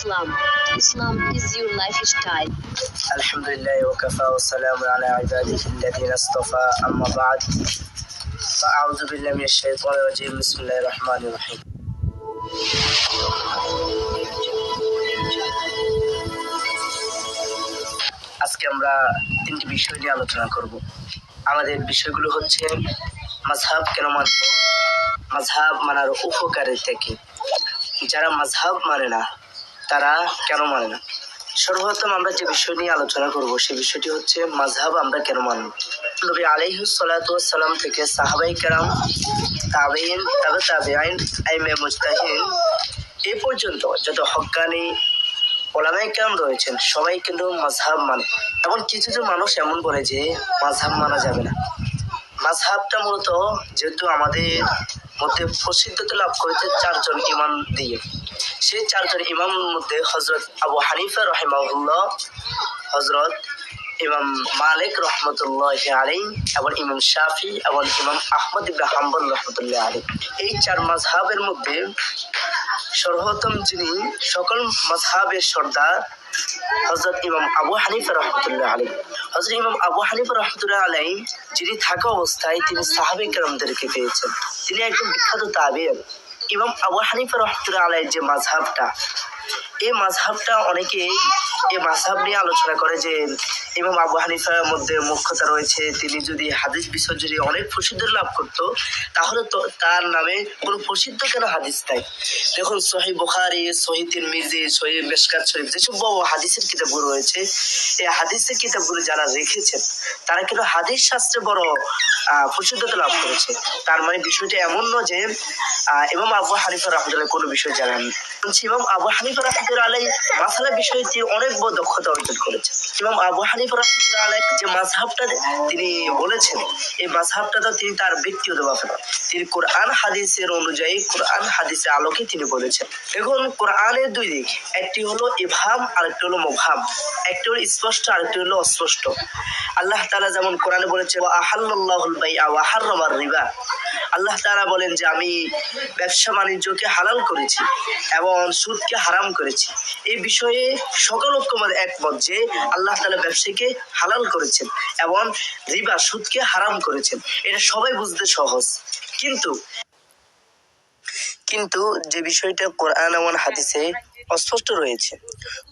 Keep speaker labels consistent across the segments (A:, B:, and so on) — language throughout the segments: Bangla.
A: Islam. Islam is your lifestyle.
B: الحمد لله وكفى والسلام على عباده الذين اصطفى أما بعد فأعوذ بالله من الشيطان الرجيم بسم الله الرحمن الرحيم আজকে আমরা তিনটি বিষয় নিয়ে আলোচনা করব আমাদের বিষয়গুলো হচ্ছে মাঝহাব কেন মানব মাঝহাব মানার উপকারিতা কি যারা মাঝহাব মানে না তারা কেন মানে না? সর্বপ্রথম আমরা যে বিষয় নিয়ে আলোচনা করব সেই বিষয়টি হচ্ছে মাঝহাব আমরা কেন মানব নবী আলাইহুসালাম থেকে সাহাবাই কেরাম তাবেইন তবে তাবেআইন আইমে মুস্তাহিন এ পর্যন্ত যত হক্কানি ওলামাই কেরাম রয়েছেন, সবাই কিন্তু মাঝহাব মানে। এমন কিছু কিছু মানুষ এমন বলে যে মাঝহাব মানা যাবে না। মাঝহাবটা মূলত যেহেতু আমাদের মধ্যে প্রসিদ্ধতা লাভ করেছে চারজন ইমাম দিয়ে। সেই চারজন ইমামের মধ্যে হজরত আবু হানিফা রহেমাউল্লাহ হজরত ইমাম মালিক রহমতুল্লাহ আলী এবং ইমাম শাফি, এবং ইমাম আহমদ ইবরা হাম্বল রহমতুল্লাহ আলী এই চার মাঝহাবের মধ্যে সর্বোত্তম যিনি সকল মাঝহাবের সর্দার হজরত ইমাম আবু হানিফা রহমতুল্লাহ আলী হজরত ইমাম আবু হানিফা রহমতুল্লাহ আলাই যিনি থাকা অবস্থায় তিনি সাহাবে কেরামদেরকে পেয়েছেন। তিনি একজন বিখ্যাত তাবের ইমাম আবু হানিফা রহমতুল্লাহ যে মাঝহাবটা এই মাঝহাবটা অনেকেই এই মাঝহাব নিয়ে আলোচনা করে যে ইমাম আবু হানিফার মধ্যে মুখ্যতা রয়েছে। তিনি যদি হাদিস যদি অনেক প্রসিদ্ধ লাভ করত, তাহলে তো তার নামে কোনো প্রসিদ্ধ কেন হাদিস নাই। দেখুন, সহি বুখারি, সহি তিরমিজি, সহি মেশকাত শরীফ যেসব হাদিসের কিতাবগুলো রয়েছে, এই হাদিসের কিতাবগুলো যারা রেখেছেন, তারা কিন্তু হাদিস শাস্ত্রে বড় প্রসিদ্ধতা লাভ করেছে। তার মানে বিষয়টা এমন নয় যে ইমাম আবু হানিফা রহমতুল্লাহ কোনো বিষয় জানেন ইমাম আবু হানিফা রহমতুল্লাহ আলাই মাসালা বিষয়টি অনেক বড় দক্ষতা অর্জন করেছে। ইমাম আবু হানিফা রহমতুল্লাহ আলাই যে মাঝহাবটা তিনি বলেছেন, এই মাঝহাবটা তো তিনি তার ব্যক্তিগত ব্যাপার তিনি কোরআন হাদিসের অনুযায়ী কোরআন হাদিসের আলোকে তিনি বলেছেন। দেখুন, কোরআনের দুই দিক, একটি হলো ইভাম আর একটি হলো মোভাম। একটি হলো স্পষ্ট আর একটি হলো অস্পষ্ট। আল্লাহ তাআলা যেমন কোরআনে বলেছে বাইআ ওয়া হাররামার রিবা। আল্লাহ তাআলা বলেন যে আমি ব্যবসা বাণিজ্যকে হালাল করেছি এবং সুদকে হারাম করেছি। এই বিষয়ে সকল ঐক্যমত একমত যে আল্লাহ তালা ব্যবসাকে হালাল করেছেন এবং রিবা সুদকে হারাম করেছেন। এটা সবাই বুঝতে সহজ। কিন্তু কিন্তু যে বিষয়টা কোরআন এবং হাদিসে অস্পষ্ট রয়েছে।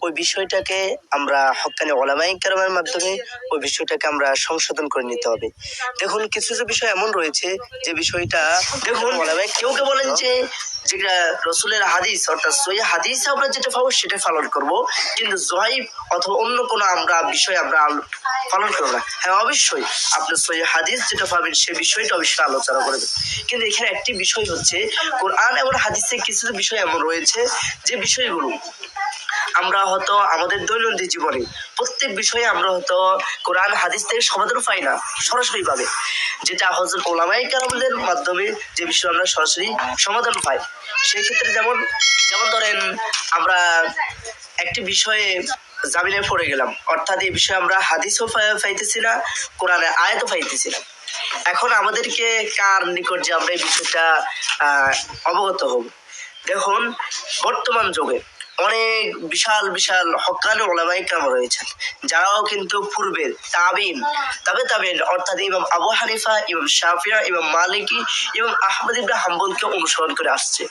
B: ওই বিষয়টাকে আমরা হকানি ওলামাই কারামের মাধ্যমে ওই বিষয়টাকে আমরা সংশোধন করে নিতে হবে। দেখুন কিছু কিছু বিষয় এমন রয়েছে যে বিষয়টা দেখুন। ওলামাই কেউ কেউ বলেন যে যেটা রসুলের হাদিস অর্থাৎ সই হাদিস আমরা যেটা পাবো সেটা পালন করব। কিন্তু জয়ীব অথবা অন্য কোনো আমরা বিষয় আমরা পালন করব না। হ্যাঁ অবশ্যই আপনি সই হাদিস যেটা পাবেন সে বিষয়টা অবশ্যই আলোচনা করবেন। কিন্তু এখানে একটি বিষয় হচ্ছে কোরআন এবং হাদিসে কিছু কিছু বিষয় এমন রয়েছে যে বিষয়গুলো আমরা হয়তো আমাদের দৈনন্দিন জীবনে প্রত্যেক বিষয়ে আমরা হয়তো কোরআন, হাদিস থেকে সমাধান পাই না, সরাসরি ভাবে। যেটা হজরত ওলামাই কারামদের মাধ্যমে যে বিষয় আমরা সরাসরি সমাধান পাই। সেই ক্ষেত্রে যেমন যেমন ধরেন আমরা একটি বিষয়ে জামিনে পড়ে গেলাম, অর্থাৎ এই বিষয়ে আমরা হাদিসও পাইতেছি না, কোরআনে আয়াতও পাইতেছি না। এখন আমাদেরকে কার নিকট যে আমরা এই বিষয়টা অবগত হব? দেখুন বর্তমান যুগে। অনেক বিশাল বিশাল হকানি ওলামাই কাম রয়েছেন, যারাও কিন্তু পূর্বের তাবিন, তবে তাবিন, অর্থাৎ ইমাম আবু হানিফা, ইমাম শাফিয়া, ইমাম মালিকি এবং আহমদ ইবরা হাম্বলকে অনুসরণ করে আসছে।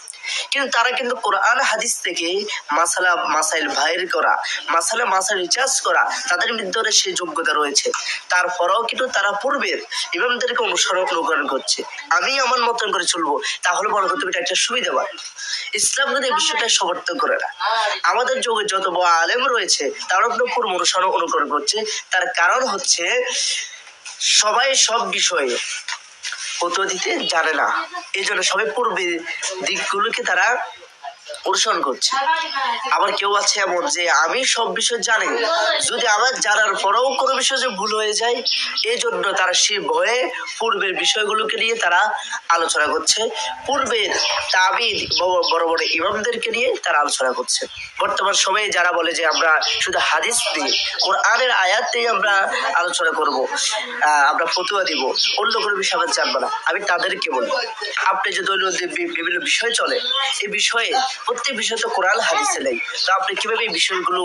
B: কিন্তু তারা কিন্তু কোরআন, হাদিস থেকে মাসালা, মাসাইল ভাইর করা, মাসালা, মাসাইল রিচার্জ করা, তাদের ভিতরে সেই যোগ্যতা রয়েছে। তারপরেও কিন্তু তারা পূর্বের ইমামদেরকে অনুসরণ অনুকরণ করছে। আমি আমার মতন করে চলবো, তাহলে বড় করতে একটা সুবিধা পায় ইসলাম কিন্তু বিষয়টা সমর্থন করে না। আমাদের যুগে যত বড় আলেম রয়েছে, তারা পূর্ব অনুসরণ, অনুকরণ করছে। তার কারণ হচ্ছে সবাই সব বিষয়ে উত্তর দিতে জানে না। এই জন্য সবে পূর্বের দিকগুলোকে তারা অনুসরণ করছে। আবার কেউ আছে এমন যে, আমি সব বিষয় জানি। যদি আমার জানার পরেও কোনো বিষয় যে ভুল হয়ে যায় এই জন্য তারা সে ভয়ে পূর্বের বিষয়গুলোকে নিয়ে তারা আলোচনা করছে। পূর্বের তাবিদ বড় বড় ইমামদেরকে নিয়ে তারা আলোচনা করছে। বর্তমান সময়ে যারা বলে যে, আমরা শুধু হাদিস দিয়ে, কোরআনের আয়াত দিয়ে আমরা আলোচনা করব আমরা ফতুয়া দিব, অন্য কোনো বিষয় আমরা জানব না। আমি তাদেরকে বলি, আপনি যে দৈনন্দিন বিভিন্ন বিষয় চলে এই বিষয়ে প্রত্যেক বিষয় তো কোরআন, হাদিসে নেই। তো আপনি কীভাবে এই বিষয়গুলো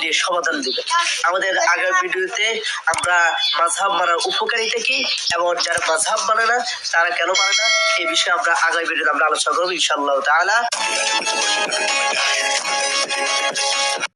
B: দিয়ে সমাধান দেবেন? আমাদের আগের ভিডিওতে আমরা মাঝহাব মানার উপকারিতা কি, এবং যারা মাঝহাব মানে না, তারা কেন মানে না, এই বিষয়ে আমরা আগামী ভিডিওতে আমরা আলোচনা করব ইনশাল্লাহ তাআলা।